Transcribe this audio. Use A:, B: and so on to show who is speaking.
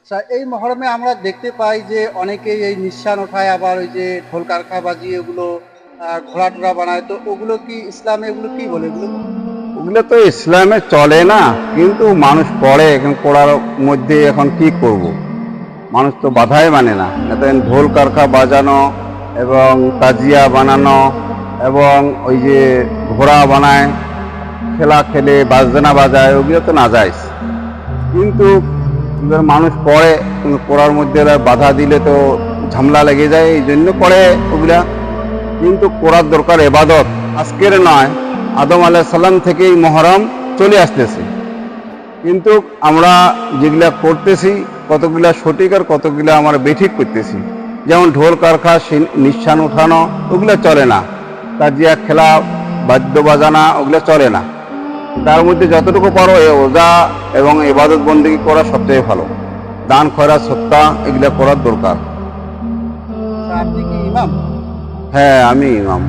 A: আচ্ছা এই মহরমে আমরা দেখতে পাই যে অনেকেই এই নিঃশ্বান ওঠায় আবার ওই যে ঢোল কারখা বাজিয়ে আহ, ঘোড়া টোড়া বানায়। তো ওগুলো কি ইসলামে এগুলো কি বলে এগুলো?
B: ওগুলো তো ইসলামে চলে না কিন্তু মানুষ পড়ে এখন পড়ার মধ্যে এখন কি করব। মানুষ তো বাধাই মানে না। ঢোল কারখা বাজানো এবং তাজিয়া বানানো এবং ওই যে ঘোড়া বানায় খেলা খেলে বাজনা বাজায় ওগুলো তো না যায় কিন্তু মানুষ পড়ে কিন্তু পড়ার মধ্যে বাধা দিলে তো ঝামেলা লেগে যায়, এই জন্য পড়ে ওগুলা। কিন্তু করার দরকার এবাদত। আজকের নয়, আদম আলাহ সাল্লাম থেকেই মহরম চলে আসতেছে। কিন্তু আমরা যেগুলা করতেছি কতগুলা সঠিক আর কতগুলা আমরা বেঠিক করতেছি। যেমন ঢোল কারখা নিঃশ্বান উঠানো, ওগুলো চলে না। তাজিয়া, খেলা, বাদ্য বাজানা, ওগুলো চলে না। তার মধ্যে যতটুকু পারো এ ওজা এবং এবাদত বন্দী করা সবচেয়ে ভালো। দান খয়রা সত্তা এগুলো করার দরকার।
A: আপনি কি ইমাম?
B: হ্যাঁ আমি ইমাম।